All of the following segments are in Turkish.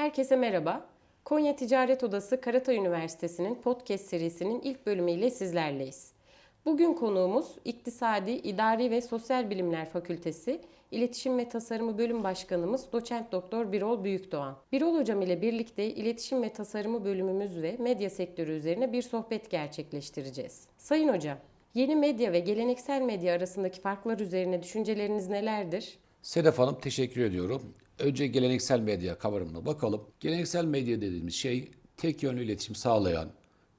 Herkese merhaba. Konya Ticaret Odası Karatay Üniversitesi'nin podcast serisinin ilk bölümüyle sizlerleyiz. Bugün konuğumuz İktisadi, İdari ve Sosyal Bilimler Fakültesi İletişim ve Tasarımı Bölüm Başkanımız Doçent Doktor Birol Büyükdoğan. Birol Hocam ile birlikte İletişim ve Tasarımı bölümümüz ve medya sektörü üzerine bir sohbet gerçekleştireceğiz. Sayın Hocam, yeni medya ve geleneksel medya arasındaki farklar üzerine düşünceleriniz nelerdir? Sedef Hanım teşekkür ediyorum. Önce geleneksel medya kavramına bakalım. Geleneksel medya dediğimiz şey tek yönlü iletişim sağlayan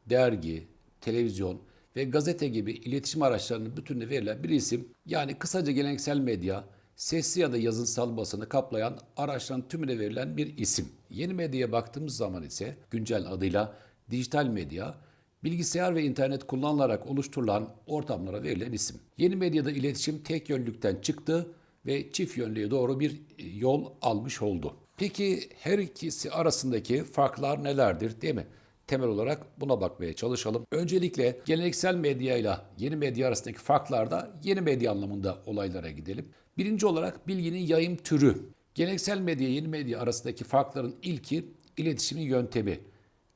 dergi, televizyon ve gazete gibi iletişim araçlarının bütününe verilen bir isim. Yani kısaca geleneksel medya sesli ya da yazınsal basını kaplayan araçların tümüne verilen bir isim. Yeni medyaya baktığımız zaman ise güncel adıyla dijital medya bilgisayar ve internet kullanılarak oluşturulan ortamlara verilen isim. Yeni medyada iletişim tek yönlükten çıktı ve çift yönlüye doğru bir e, yol almış oldu. Peki her ikisi arasındaki farklar nelerdir değil mi? Temel olarak buna bakmaya çalışalım. Öncelikle geleneksel medya ile yeni medya arasındaki farklarda yeni medya anlamında olaylara gidelim. Birinci olarak bilginin yayım türü. Geleneksel medya yeni medya arasındaki farkların ilki iletişimin yöntemi.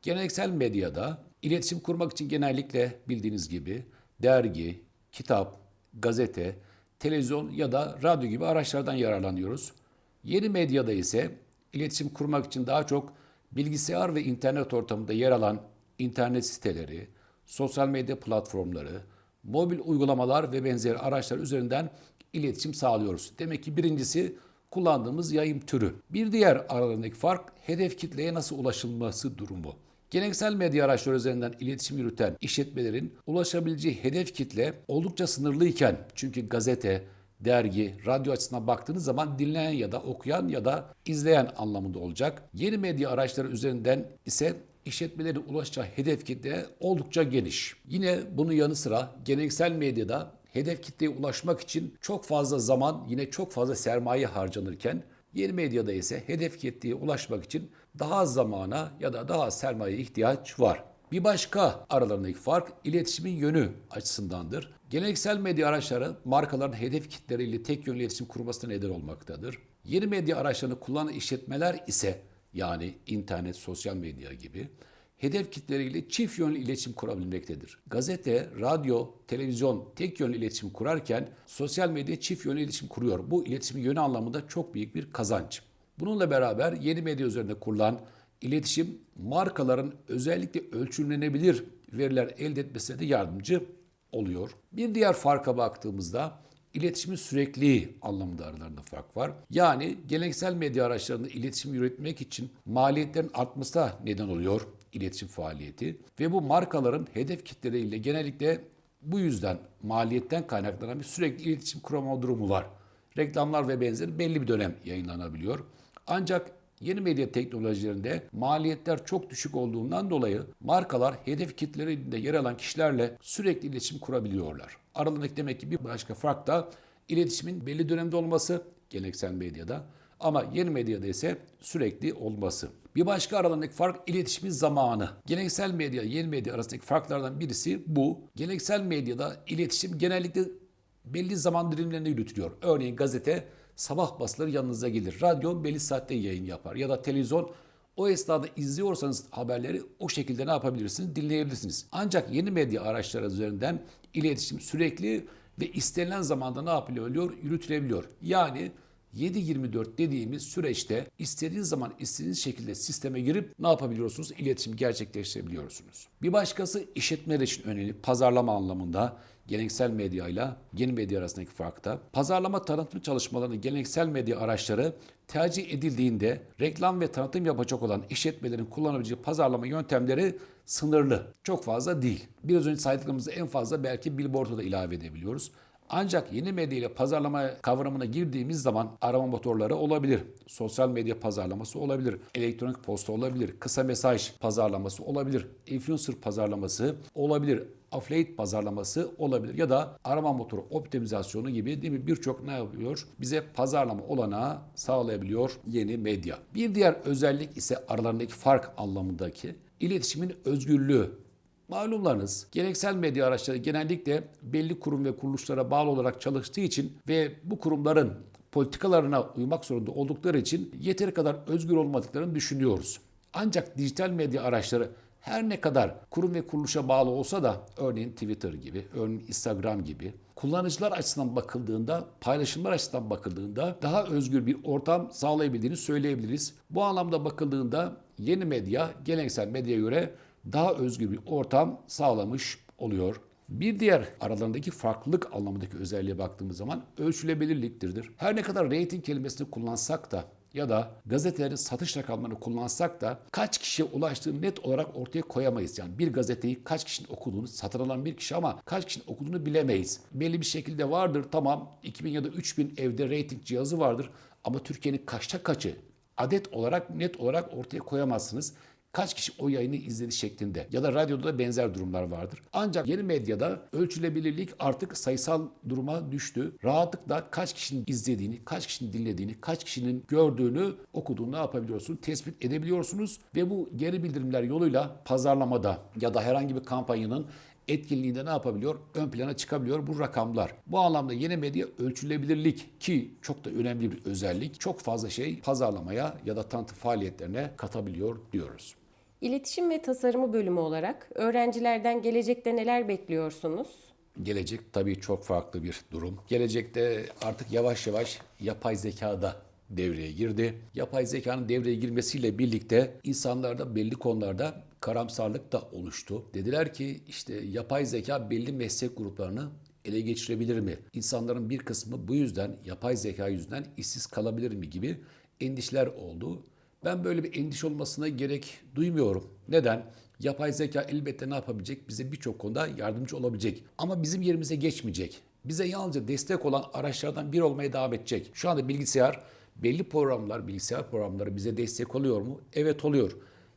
Geleneksel medyada iletişim kurmak için genellikle bildiğiniz gibi dergi, kitap, gazete, televizyon ya da radyo gibi araçlardan yararlanıyoruz. Yeni medyada ise iletişim kurmak için daha çok bilgisayar ve internet ortamında yer alan internet siteleri, sosyal medya platformları, mobil uygulamalar ve benzeri araçlar üzerinden iletişim sağlıyoruz. Demek ki birincisi kullandığımız yayım türü. Bir diğer aralarındaki fark hedef kitleye nasıl ulaşılması durumu. Geleneksel medya araçları üzerinden iletişim yürüten işletmelerin ulaşabileceği hedef kitle oldukça sınırlıyken çünkü gazete, dergi, radyo açısından baktığınız zaman dinleyen ya da okuyan ya da izleyen anlamında olacak. Yeni medya araçları üzerinden ise işletmelerin ulaşacağı hedef kitle oldukça geniş. Yine bunun yanı sıra geleneksel medyada hedef kitleye ulaşmak için çok fazla zaman, yine çok fazla sermaye harcanırken Yeni medyada ise hedef kitleye ulaşmak için daha az zamana ya da daha az sermayeye ihtiyaç var. Bir başka aralarındaki fark iletişimin yönü açısındandır. Geleneksel medya araçları markaların hedef kitleriyle tek yönlü iletişim kurmasına neden olmaktadır. Yeni medya araçlarını kullanan işletmeler ise yani internet, sosyal medya gibi hedef kitleriyle çift yönlü iletişim kurabilmektedir. Gazete, radyo, televizyon tek yönlü iletişim kurarken sosyal medya çift yönlü iletişim kuruyor. Bu iletişimin yönü anlamında çok büyük bir kazanç. Bununla beraber yeni medya üzerinde kurulan iletişim markaların özellikle ölçümlenebilir veriler elde etmesine de yardımcı oluyor. Bir diğer farka baktığımızda iletişimin sürekliliği anlamında aralarında fark var. Yani geleneksel medya araçlarında iletişim yürütmek için maliyetlerin artmasına neden oluyor iletişim faaliyeti ve bu markaların hedef kitleleriyle genellikle bu yüzden maliyetten kaynaklanan bir sürekli iletişim kurama durumu var. Reklamlar ve benzeri belli bir dönem yayınlanabiliyor. Ancak yeni medya teknolojilerinde maliyetler çok düşük olduğundan dolayı markalar hedef kitlelerinde yer alan kişilerle sürekli iletişim kurabiliyorlar. Aralarındaki demek ki bir başka fark da iletişimin belli dönemde olması geleneksel medyada ama yeni medyada ise sürekli olması. Bir başka aralarındaki fark iletişimin zamanı. Geleneksel medya, yeni medya arasındaki farklardan birisi bu. Geleneksel medyada iletişim genellikle belli zaman dilimlerinde yürütülüyor. Örneğin gazete sabah basıları yanınıza gelir. Radyo belli saatte yayın yapar. Ya da televizyon o esnada izliyorsanız haberleri o şekilde ne yapabilirsiniz? Dinleyebilirsiniz. Ancak yeni medya araçları üzerinden iletişim sürekli ve istenilen zamanda ne yapılıyor? Yürütülebiliyor. Yani 7-24 dediğimiz süreçte istediğiniz zaman istediğiniz şekilde sisteme girip ne yapabiliyorsunuz? İletişim gerçekleştirebiliyorsunuz. Bir başkası işletmeler için önemli pazarlama anlamında geleneksel medya ile yeni medya arasındaki farkta. Pazarlama tanıtım çalışmalarının geleneksel medya araçları tercih edildiğinde reklam ve tanıtım yapacak olan işletmelerin kullanabileceği pazarlama yöntemleri sınırlı. Çok fazla değil. Biraz önce saydıklarımızda en fazla belki billboard'u da ilave edebiliyoruz. Ancak yeni medya ile pazarlama kavramına girdiğimiz zaman arama motorları olabilir. Sosyal medya pazarlaması olabilir. Elektronik posta olabilir. Kısa mesaj pazarlaması olabilir. Influencer pazarlaması olabilir. Affiliate pazarlaması olabilir ya da arama motoru optimizasyonu gibi değil mi birçok ne yapıyor? Bize pazarlama olanağı sağlayabiliyor yeni medya. Bir diğer özellik ise aralarındaki fark anlamındaki iletişimin özgürlüğü. Malumlarınız geleneksel medya araçları genellikle belli kurum ve kuruluşlara bağlı olarak çalıştığı için ve bu kurumların politikalarına uymak zorunda oldukları için yeteri kadar özgür olmadıklarını düşünüyoruz. Ancak dijital medya araçları her ne kadar kurum ve kuruluşa bağlı olsa da örneğin Twitter gibi, örneğin Instagram gibi kullanıcılar açısından bakıldığında, paylaşımlar açısından bakıldığında daha özgür bir ortam sağlayabildiğini söyleyebiliriz. Bu anlamda bakıldığında yeni medya geleneksel medyaya göre daha özgür bir ortam sağlamış oluyor. Bir diğer aralarındaki farklılık anlamındaki özelliğe baktığımız zaman ölçülebilirliktir. Her ne kadar rating kelimesini kullansak da ya da gazetelerin satış rakamlarını kullansak da kaç kişiye ulaştığını net olarak ortaya koyamayız. Yani bir gazeteyi kaç kişinin okuduğunu satın alan bir kişi ama kaç kişinin okuduğunu bilemeyiz. Belli bir şekilde vardır tamam 2000 ya da 3000 evde rating cihazı vardır ama Türkiye'nin kaçta kaçı adet olarak net olarak ortaya koyamazsınız kaç kişi o yayını izledi şeklinde ya da radyoda da benzer durumlar vardır. Ancak yeni medyada ölçülebilirlik artık sayısal duruma düştü. Rahatlıkla kaç kişinin izlediğini, kaç kişinin dinlediğini, kaç kişinin gördüğünü, okuduğunu ne yapabiliyorsunuz? Tespit edebiliyorsunuz ve bu geri bildirimler yoluyla pazarlamada ya da herhangi bir kampanyanın etkinliğinde ne yapabiliyor? Ön plana çıkabiliyor bu rakamlar. Bu anlamda yeni medya ölçülebilirlik ki çok da önemli bir özellik. Çok fazla şey pazarlamaya ya da tanıtım faaliyetlerine katabiliyor diyoruz. İletişim ve tasarımı bölümü olarak öğrencilerden gelecekte neler bekliyorsunuz? Gelecek tabii çok farklı bir durum. Gelecekte artık yavaş yavaş yapay zeka da devreye girdi. Yapay zekanın devreye girmesiyle birlikte insanlarda belli konularda karamsarlık da oluştu. Dediler ki işte yapay zeka belli meslek gruplarını ele geçirebilir mi? İnsanların bir kısmı bu yüzden yapay zeka yüzünden işsiz kalabilir mi gibi endişeler oldu. Ben böyle bir endişe olmasına gerek duymuyorum. Neden? Yapay zeka elbette ne yapabilecek? Bize birçok konuda yardımcı olabilecek. Ama bizim yerimize geçmeyecek. Bize yalnızca destek olan araçlardan biri olmaya devam edecek. Şu anda bilgisayar, belli programlar, bilgisayar programları bize destek oluyor mu? Evet oluyor.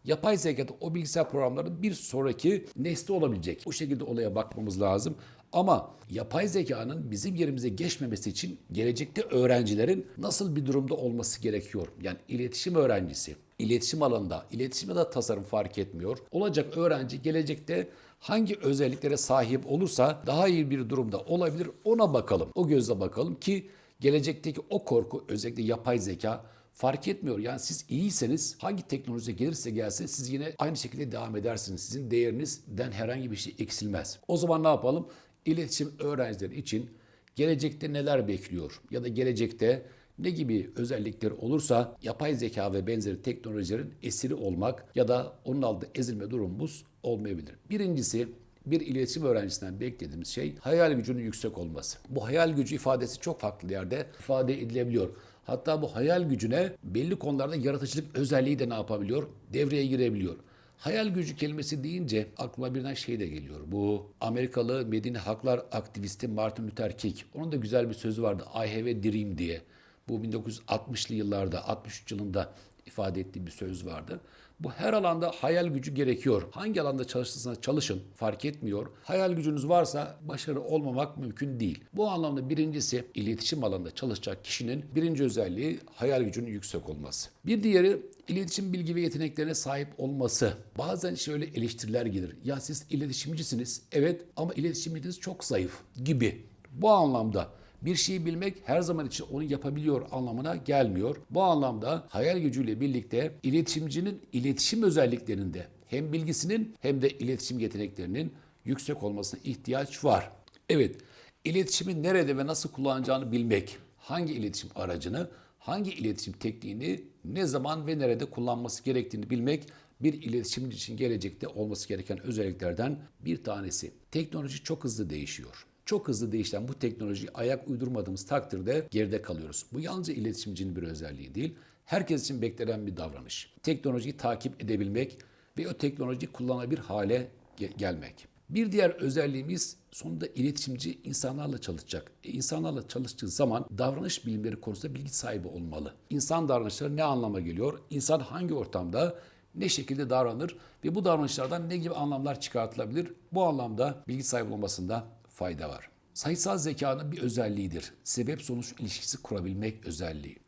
Yapay zekada o bilgisayar programlarının bir sonraki nesli olabilecek. Bu şekilde olaya bakmamız lazım. Ama yapay zekanın bizim yerimize geçmemesi için gelecekte öğrencilerin nasıl bir durumda olması gerekiyor? Yani iletişim öğrencisi, iletişim alanında, iletişim ya da tasarım fark etmiyor. Olacak öğrenci gelecekte hangi özelliklere sahip olursa daha iyi bir durumda olabilir ona bakalım. O gözle bakalım ki gelecekteki o korku özellikle yapay zeka fark etmiyor. Yani siz iyiyseniz hangi teknoloji gelirse gelsin siz yine aynı şekilde devam edersiniz. Sizin değerinizden herhangi bir şey eksilmez. O zaman ne yapalım? İletişim öğrencileri için gelecekte neler bekliyor ya da gelecekte ne gibi özellikler olursa yapay zeka ve benzeri teknolojilerin esiri olmak ya da onun altında ezilme durumumuz olmayabilir. Birincisi bir iletişim öğrencisinden beklediğimiz şey hayal gücünün yüksek olması. Bu hayal gücü ifadesi çok farklı yerde ifade edilebiliyor. Hatta bu hayal gücüne belli konularda yaratıcılık özelliği de ne yapabiliyor? Devreye girebiliyor. Hayal gücü kelimesi deyince aklıma birden şey de geliyor. Bu Amerikalı Medeni Haklar aktivisti Martin Luther King. Onun da güzel bir sözü vardı. I have a dream diye. Bu 1960'lı yıllarda, 63 yılında ifade ettiği bir söz vardı. Bu her alanda hayal gücü gerekiyor. Hangi alanda çalışırsanız çalışın fark etmiyor. Hayal gücünüz varsa başarı olmamak mümkün değil. Bu anlamda birincisi iletişim alanında çalışacak kişinin birinci özelliği hayal gücünün yüksek olması. Bir diğeri iletişim bilgi ve yeteneklerine sahip olması. Bazen şöyle eleştiriler gelir. Ya siz iletişimcisiniz. Evet ama iletişiminiz çok zayıf gibi. Bu anlamda bir şeyi bilmek her zaman için onu yapabiliyor anlamına gelmiyor. Bu anlamda hayal gücüyle birlikte iletişimcinin iletişim özelliklerinde hem bilgisinin hem de iletişim yeteneklerinin yüksek olmasına ihtiyaç var. Evet, iletişimi nerede ve nasıl kullanacağını bilmek, hangi iletişim aracını, hangi iletişim tekniğini ne zaman ve nerede kullanması gerektiğini bilmek bir iletişimci için gelecekte olması gereken özelliklerden bir tanesi. Teknoloji çok hızlı değişiyor çok hızlı değişen bu teknolojiye ayak uydurmadığımız takdirde geride kalıyoruz. Bu yalnızca iletişimcinin bir özelliği değil, herkes için beklenen bir davranış. Teknolojiyi takip edebilmek ve o teknolojiyi kullanabilir hale ge- gelmek. Bir diğer özelliğimiz sonunda iletişimci insanlarla çalışacak. E, insanlarla çalıştığı zaman davranış bilimleri konusunda bilgi sahibi olmalı. İnsan davranışları ne anlama geliyor? İnsan hangi ortamda ne şekilde davranır ve bu davranışlardan ne gibi anlamlar çıkartılabilir? Bu anlamda bilgi sahibi olmasında fayda var. Sayısal zekanın bir özelliğidir. Sebep sonuç ilişkisi kurabilmek özelliği.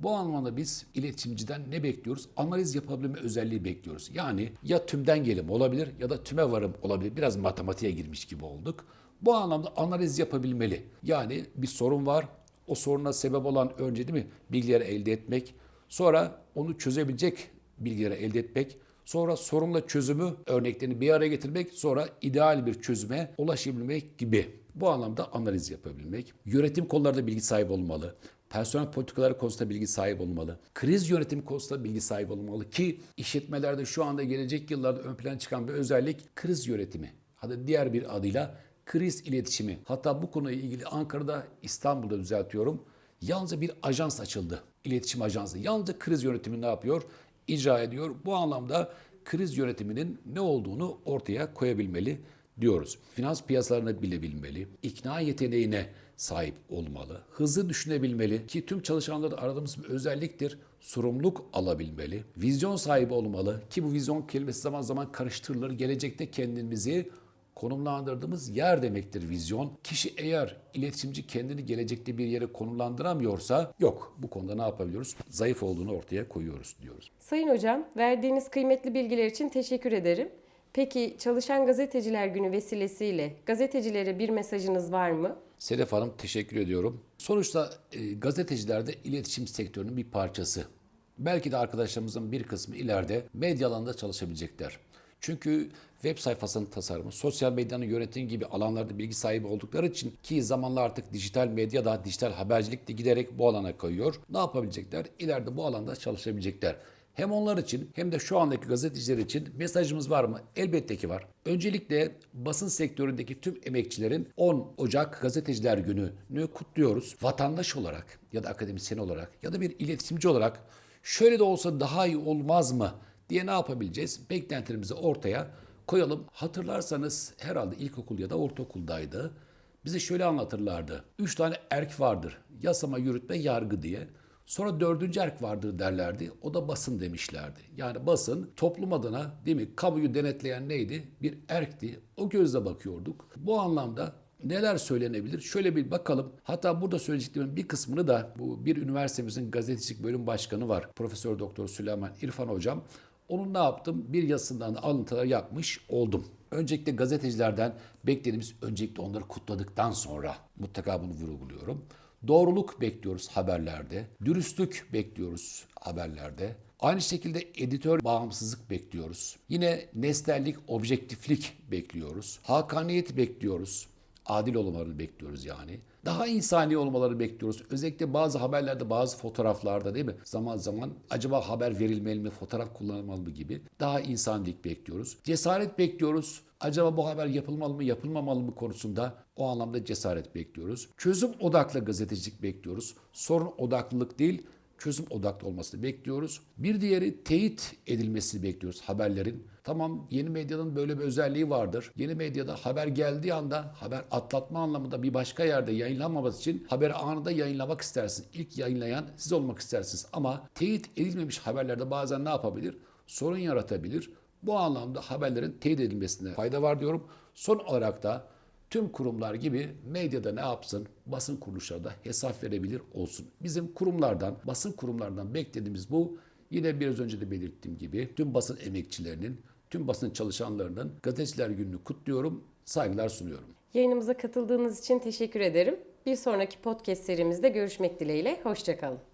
Bu anlamda biz iletişimciden ne bekliyoruz? Analiz yapabilme özelliği bekliyoruz. Yani ya tümden gelim olabilir ya da tüme varım olabilir. Biraz matematiğe girmiş gibi olduk. Bu anlamda analiz yapabilmeli. Yani bir sorun var. o soruna sebep olan önce değil mi bilgileri elde etmek, sonra onu çözebilecek bilgileri elde etmek, sonra sorunla çözümü örneklerini bir araya getirmek, sonra ideal bir çözüme ulaşabilmek gibi. Bu anlamda analiz yapabilmek, yönetim konularında bilgi sahibi olmalı, personel politikaları konusunda bilgi sahibi olmalı. Kriz yönetimi konusunda bilgi sahibi olmalı ki işletmelerde şu anda gelecek yıllarda ön plana çıkan bir özellik kriz yönetimi. Hadi diğer bir adıyla kriz iletişimi. Hatta bu konuyla ilgili Ankara'da, İstanbul'da düzeltiyorum. Yalnızca bir ajans açıldı. İletişim ajansı. Yalnızca kriz yönetimi ne yapıyor? İcra ediyor. Bu anlamda kriz yönetiminin ne olduğunu ortaya koyabilmeli diyoruz. Finans piyasalarını bilebilmeli, ikna yeteneğine sahip olmalı, hızlı düşünebilmeli ki tüm çalışanlarda aradığımız bir özelliktir. Sorumluluk alabilmeli, vizyon sahibi olmalı ki bu vizyon kelimesi zaman zaman karıştırılır. Gelecekte kendimizi konumlandırdığımız yer demektir vizyon. Kişi eğer iletişimci kendini gelecekte bir yere konumlandıramıyorsa yok. Bu konuda ne yapabiliyoruz? Zayıf olduğunu ortaya koyuyoruz diyoruz. Sayın Hocam, verdiğiniz kıymetli bilgiler için teşekkür ederim. Peki Çalışan Gazeteciler Günü vesilesiyle gazetecilere bir mesajınız var mı? Sedef Hanım teşekkür ediyorum. Sonuçta e, gazeteciler de iletişim sektörünün bir parçası. Belki de arkadaşlarımızın bir kısmı ileride medya alanında çalışabilecekler. Çünkü web sayfasının tasarımı, sosyal medyanın yönetimi gibi alanlarda bilgi sahibi oldukları için ki zamanla artık dijital medya da dijital habercilik de giderek bu alana kayıyor. Ne yapabilecekler? İleride bu alanda çalışabilecekler. Hem onlar için hem de şu andaki gazeteciler için mesajımız var mı? Elbette ki var. Öncelikle basın sektöründeki tüm emekçilerin 10 Ocak Gazeteciler Günü'nü kutluyoruz. Vatandaş olarak ya da akademisyen olarak ya da bir iletişimci olarak şöyle de olsa daha iyi olmaz mı diye ne yapabileceğiz? Beklentilerimizi ortaya koyalım. Hatırlarsanız herhalde ilkokul ya da ortaokuldaydı. Bize şöyle anlatırlardı. Üç tane erk vardır. Yasama, yürütme, yargı diye. Sonra dördüncü erk vardır derlerdi. O da basın demişlerdi. Yani basın toplum adına değil mi kamuyu denetleyen neydi? Bir erkti. O gözle bakıyorduk. Bu anlamda neler söylenebilir? Şöyle bir bakalım. Hatta burada söyleyeceklerimin bir kısmını da bu bir üniversitemizin gazetecilik bölüm başkanı var. Profesör Doktor Süleyman İrfan hocam. Onun ne yaptım? Bir yazısından da alıntılar yapmış oldum. Öncelikle gazetecilerden beklediğimiz öncelikle onları kutladıktan sonra mutlaka bunu vurguluyorum. Doğruluk bekliyoruz haberlerde. Dürüstlük bekliyoruz haberlerde. Aynı şekilde editör bağımsızlık bekliyoruz. Yine nesnellik, objektiflik bekliyoruz. Hakaniyet bekliyoruz. Adil olmalarını bekliyoruz yani. Daha insani olmaları bekliyoruz. Özellikle bazı haberlerde, bazı fotoğraflarda değil mi? Zaman zaman acaba haber verilmeli mi, fotoğraf kullanılmalı mı gibi. Daha insanilik bekliyoruz. Cesaret bekliyoruz. Acaba bu haber yapılmalı mı, yapılmamalı mı konusunda o anlamda cesaret bekliyoruz. Çözüm odaklı gazetecilik bekliyoruz. Sorun odaklılık değil, çözüm odaklı olmasını bekliyoruz. Bir diğeri teyit edilmesini bekliyoruz haberlerin. Tamam yeni medyanın böyle bir özelliği vardır. Yeni medyada haber geldiği anda haber atlatma anlamında bir başka yerde yayınlanmaması için haberi anında yayınlamak istersiniz. İlk yayınlayan siz olmak istersiniz. Ama teyit edilmemiş haberlerde bazen ne yapabilir? Sorun yaratabilir. Bu anlamda haberlerin teyit edilmesine fayda var diyorum. Son olarak da tüm kurumlar gibi medyada ne yapsın? Basın kuruluşları da hesap verebilir olsun. Bizim kurumlardan, basın kurumlarından beklediğimiz bu. Yine biraz önce de belirttiğim gibi tüm basın emekçilerinin, tüm basın çalışanlarının gazeteciler gününü kutluyorum, saygılar sunuyorum. Yayınımıza katıldığınız için teşekkür ederim. Bir sonraki podcast serimizde görüşmek dileğiyle. Hoşçakalın.